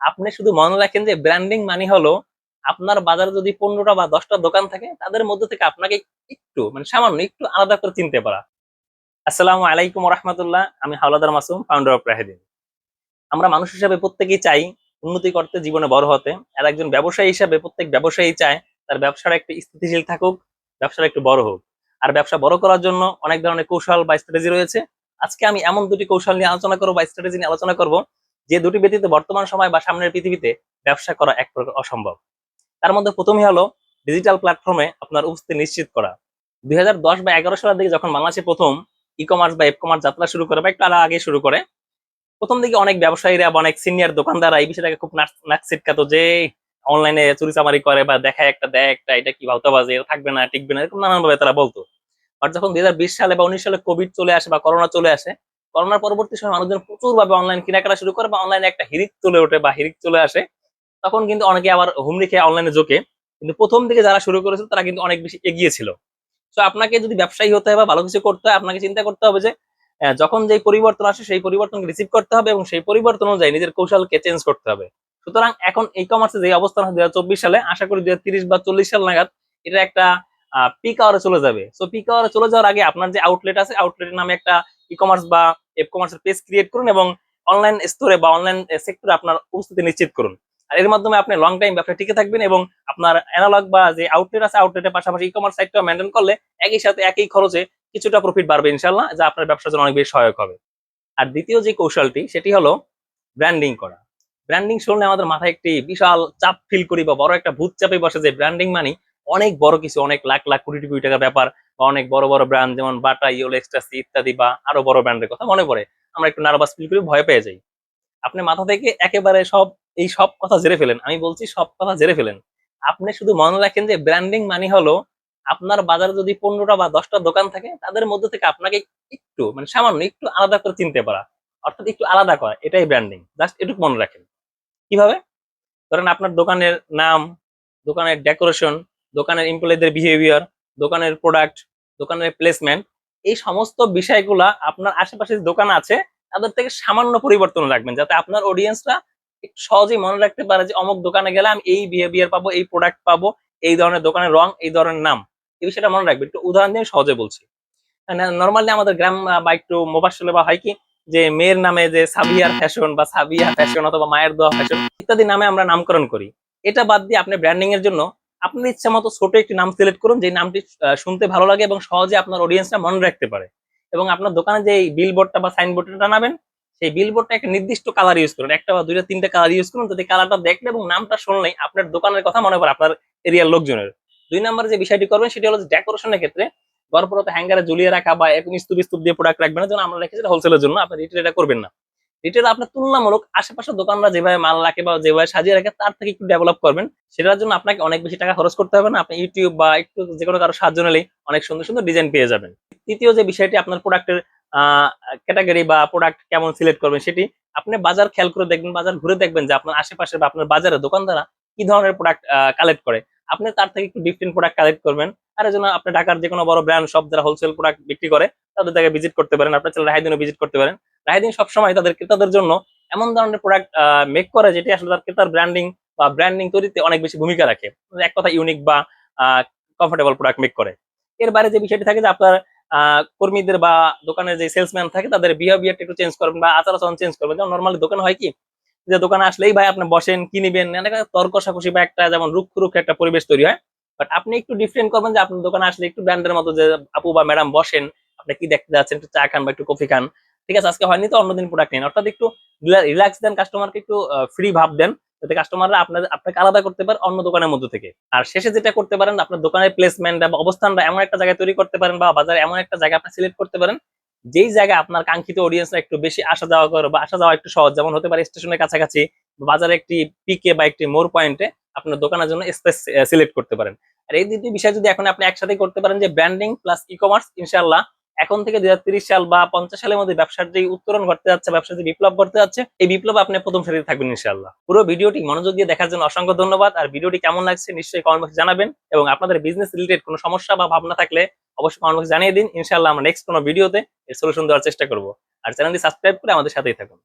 আপনি শুধু মনে রাখেন যে ব্র্যান্ডিং মানে হলো আপনার বাজারে যদি পনেরোটা বা দশটা দোকান থাকে, তাদের মধ্যে থেকে আপনাকে একটু মানে সামান্য একটু আলাদা করে চিনতে পারা। আসসালামু আলাইকুম রহমতুল্লাহ আমি হাওলাদার মাসুম ফাউন্ডার অফ রাহেদিন আমরা মানুষ হিসাবে প্রত্যেকেই চাই উন্নতি করতে জীবনে বড় হতে। আর একজন ব্যবসায়ী হিসাবে প্রত্যেক ব্যবসায়ী চায় তার ব্যবসাটা একটু স্থিতিশীল থাকুক ব্যবসাটা একটু বড় হোক। আর ব্যবসা বড় করার জন্য অনেক ধরনের কৌশল বা স্ট্র্যাটেজি রয়েছে। আজকে আমি এমন দুটি কৌশল নিয়ে আলোচনা করব, বা স্ট্র্যাটেজি নিয়ে আলোচনা করব যে দুটি ব্যতীত বর্তমান সময় বা সামনের পৃথিবীতে ব্যবসা করা এক প্রকার অসম্ভব। তার মধ্যে প্রথমই হলো ডিজিটাল প্ল্যাটফর্মে আপনার উপস্থিতি নিশ্চিত করা। দুই হাজার দশ বা এগারো সালের দিকে যখন বাংলাদেশে প্রথম ই কমার্স বা এফ কমার্স যাত্রা শুরু করে বা একটু আগে শুরু করে, প্রথম দিকে অনেক ব্যবসায়ীরা বা অনেক সিনিয়র দোকানদাররা এই বিষয়টাকে খুব নাক ছিটকাতো যে অনলাইনে চুরি চামারি করে বা দেখায় একটা দেয় একটা এটা কি ভাবতে বাজে এটা থাকবে না, টিকবে না, এরকম নানান ভাবে তারা বলতো। আর যখন দুই হাজার বিশ সালে বা উনিশ সালে কোভিড চলে আসে বা করোনা চলে আসে করোনার পরবর্তী সময় মানুষজন প্রচুর ভাবে অনলাইন কেনাকাটা শুরু করে বা অনলাইনে একটা হিরিক চলে ওঠে বা হিরিক চলে আসে। তখন কিন্তু অনেকে আবার হুমড়ি খেয়ে অনলাইনে জোকে কিন্তু প্রথম দিকে যারা শুরু করেছিল, তারা কিন্তু অনেক বেশি এগিয়ে ছিল। তো আপনাকে যদি ব্যবসায়ী হতে হয় বা ভালো কিছু করতে হয়, আপনাকে চিন্তা করতে হবে যে যখন যেই পরিবর্তন আসে, সেই পরিবর্তনকে রিসিভ করতে হবে এবং সেই পরিবর্তন অনুযায়ী নিজের কৌশলকে চেঞ্জ করতে হবে। সুতরাং এখন ই কমার্সে যে অবস্থান দুই হাজার চব্বিশ সালে, আশা করি দুই বা চল্লিশ সাল নাগাদ এটা একটা পিক আওয়ারে চলে যাবে। সো পিক আওয়ারে চলে যাওয়ার আগে আপনার যে আউটলেট আছে আউটলেটের নামে একটা ই কমার্স বা এফ কমার্সের পেজ ক্রিয়েট করুন এবং অনলাইন স্টোরে বা অনলাইন সেক্টরে আপনার উপস্থিতি নিশ্চিত করুন। আর এর মাধ্যমে আপনি লং টাইম ব্যবসা টিকে থাকবেন এবং আপনার অ্যানালগ বা যে আউটলেট আছে আউটলেটের পাশাপাশি ই কমার্স সাইটটা মেনটেন করলে একই সাথে একই খরচে কিছুটা প্রফিট বাড়বে ইনশাল্লাহ যা আপনার ব্যবসার জন্য অনেক বেশি সহায়ক হবে। আর দ্বিতীয় যে কৌশলটি, সেটি হলো ব্র্যান্ডিং করা। ব্র্যান্ডিং শুনলে আমাদের মাথায় একটি বিশাল চাপ ফিল করি বা বড় একটা ভূত চাপে বসে যে ব্র্যান্ডিং মানে অনেক বড় কিছু, অনেক লাখ লাখ, কোটি কোটি টাকা ব্যাপার বা অনেক বড় বড় ব্র্যান্ড যেমন বাটা ইওল এক্সট্রাসি ইত্যাদি বা আরও বড় ব্র্যান্ডের কথা মনে পড়ে, আমরা একটু নার্ভাস ফিল করি, ভয় পেয়ে যাই। আপনি মাথা থেকে একেবারে সব, এই সব কথা জেরে ফেলেন। আমি বলছি সব কথা জেরে ফেলেন। আপনি শুধু মনে রাখেন যে ব্র্যান্ডিং মানে হলো আপনার বাজারে যদি পনেরোটা বা দশটা দোকান থাকে, তাদের মধ্যে থেকে আপনাকে একটু মানে সামান্য একটু আলাদা করে চিনতে পারা। অর্থাৎ একটু আলাদা করা, এটাই ব্র্যান্ডিং জাস্ট এটুকু মনে রাখেন। কীভাবে? ধরেন আপনার দোকানের নাম, দোকানের ডেকোরেশন দোকানের এমপ্লয়ীদের বিহেভিয়ার দোকানের প্রোডাক্ট দোকানের প্লেসমেন্ট এই সমস্ত বিষয়গুলা আপনার আশেপাশে দোকান আছে, তাদের থেকে সামান্য পরিবর্তন রাখবেন যাতে আপনার অডিয়েন্সরা একটু সহজেই মনে রাখতে পারে যে অমুক দোকানে গেলে আমি এই বিহেভিয়ার পাবো, এই প্রোডাক্ট পাবো, এই ধরনের দোকানের রং, এই ধরনের নাম। এই বিষয়টা মনে রাখবেন। একটু উদাহরণ দিয়ে সহজে বলছি। নর্মালি আমাদের গ্রাম বা একটু মোবাসলে বা হয় কি, যে মেয়ের নামে যে সাবিয়ার ফ্যাশন বা সাবিয়া ফ্যাশন অথবা মায়ের দোয়া ফ্যাশন ইত্যাদি নামে আমরা নামকরণ করি। এটা বাদ দিয়ে আপনি ব্র্যান্ডিং এর জন্য আপনার ইচ্ছা মতো ছোট একটি নাম সিলেক্ট করুন যে নামটি শুনতে ভালো লাগে এবং সহজে আপনার অডিয়েন্সরা মনে রাখতে পারে। এবং আপনার দোকানে যে বিলবোর্ডটা বা সাইনবোর্ডটা টানাবেন, সেই বিলবোর্ডটা একটা নির্দিষ্ট কালার ইউজ করুন। একটা বা দুইটা, তিনটা কালার ইউজ করুন, যাতে কালারটা দেখলে এবং নামটা শুনলেই আপনার দোকানের কথা মনে পড়ে, আপনার এরিয়ার লোকজনের। দুই নম্বরে যে বিষয়টি করবেন, সেটি হলো ডেকোরেশনের ক্ষেত্রে গড়পরতে হ্যাঙ্গারে ঝুলিয়ে রাখা বা এরকম স্তূপ স্তূপ দিয়ে প্রোডাক্ট রাখবেন যেন আমরা রেখেছি হোলসেলের জন্য আপনি রিটেল এটা করবেন না। রিটেল আপনার তুলনামূলক আশেপাশের দোকানরা যেভাবে মাল রাখে বা যেভাবে সাজিয়ে রাখে, তার থেকে একটু ডেভেলপ করবেন। সেটার জন্য আপনাকে অনেক বেশি টাকা খরচ করতে হবে না। আপনি ইউটিউব বা একটু যে কোনো কারও সাহায্য নিলেই অনেক সুন্দর সুন্দর ডিজাইন পেয়ে যাবেন। তৃতীয় যে বিষয়টি আপনার প্রোডাক্টের ক্যাটাগরি বা প্রোডাক্ট কেমন সিলেক্ট করবেন সেটি আপনি বাজার খেয়াল করে দেখবেন, বাজার ঘুরে দেখবেন যে আপনার আশেপাশে বা আপনার বাজারে দোকানদাররা কি ধরনের প্রোডাক্ট কালেক্ট করে। আপনি তার থেকে একটু ডিফারেন্ট প্রোডাক্ট কালেক্ট করবেন। আর জন্য আপনি ঢাকার যে কোনো বড় ব্র্যান্ড সব যারা হোলসেল প্রোডাক্ট বিক্রি করে, তাদের জায়গায় ভিজিট করতে পারেন, আপনার চাইলে রাহাইদিনও ভিজিট করতে পারেন। রাহাইদিন সবসময় তাদের ক্রেতাদের জন্য এমন ধরনের প্রোডাক্ট মেক করে যেটি আসলে তার ক্রেতার ব্র্যান্ডিং বা ব্র্যান্ডিং তৈরিতে অনেক বেশি ভূমিকা রাখে। এক কথা ইউনিক বা কমফোর্টেবল প্রোডাক্ট মেক করে। এর বাইরে যে বিষয়টি থাকে যে আপনার কর্মীদের বা দোকানের যে সেলসম্যান থাকে, তাদের বিহেভিয়ারটা একটু চেঞ্জ করবেন বা আচার আচরণ চেঞ্জ করবেন। যেমন নর্মালি দোকান হয় কি যে দোকানে আসলেই ভাই আপনি বসেন, কি নিবেন? তর্ক কষাকষি বা একটা যেমন রুক্ষ রুক্ষ একটা পরিবেশ তৈরি হয়। বাট আপনি একটু ডিফারেন্ট করবেন যে আপনার দোকানে আসলে একটু ব্র্যান্ডের মতো যে আপু বা ম্যাডাম বসেন, আপনি কি দেখতে যাচ্ছেন? একটু চা খান বা একটু কফি খান। ঠিক আছে, আজকে হয়নি তো, অন্যদিন প্রোডাক্ট নিন। অর্থাৎ একটু রিল্যাক্স দেন কাস্টমারকে একটু ফ্রি ভাব দেন, যাতে কাস্টমাররা আপনাদের আপনাকে আলাদা করতে পারে অন্য দোকানের মধ্যে থেকে। আর শেষে যেটা করতে পারেন, আপনার দোকানের প্লেসমেন্ট বা অবস্থানটা এমন একটা জায়গায় তৈরি করতে পারেন বা বাজারে এমন একটা জায়গা আপনি সিলেক্ট করতে পারেন যেই জায়গায় আপনার কাঙ্ক্ষিত অডিয়েন্সরা একটু বেশি আসা যাওয়া করে বা আসা যাওয়া একটু সহজ, যেমন হতে পারে স্টেশনের কাছাকাছি বাজারে একটি পিকে বা একটি মোর পয়েন্টে আপনার দোকানের জন্য স্পেস সিলেক্ট করতে পারেন। আর এই দুটি বিষয় যদি এখন আপনি একসাথে করতে পারেন যে ব্র্যান্ডিং প্লাস ই কমার্স ইনশাল্লাহ এখন থেকে দুই সাল বা পঞ্চাশ সালের মধ্যে ব্যবসার যে উত্তরণ ঘটতে যাচ্ছে, ব্যবসার যে বিপ্লব ঘটতে যাচ্ছে, এই বিপ্লব আপনি প্রথম সারিতে থাকবেন ইনশাল্লাহ পুরো ভিডিওটি মনোযোগ দিয়ে দেখার জন্য অসংখ্য ধন্যবাদ। আর ভিডিওটি কেমন লাগছে নিশ্চয়ই কমেন্ট বক্সে জানাবেন এবং আপনাদের বিজনেস রিলেটেড কোনো সমস্যা বা ভাবনা থাকলে অবশ্যই কমেন্ট বক্সে জানিয়ে দিন। ইনশাল্লাহ আমরা নেক্সট কোনো ভিডিওতে এর সলিউশন দেওয়ার চেষ্টা করব। আর চ্যানেলটি সাবস্ক্রাইব করে আমাদের সাথেই থাকুন।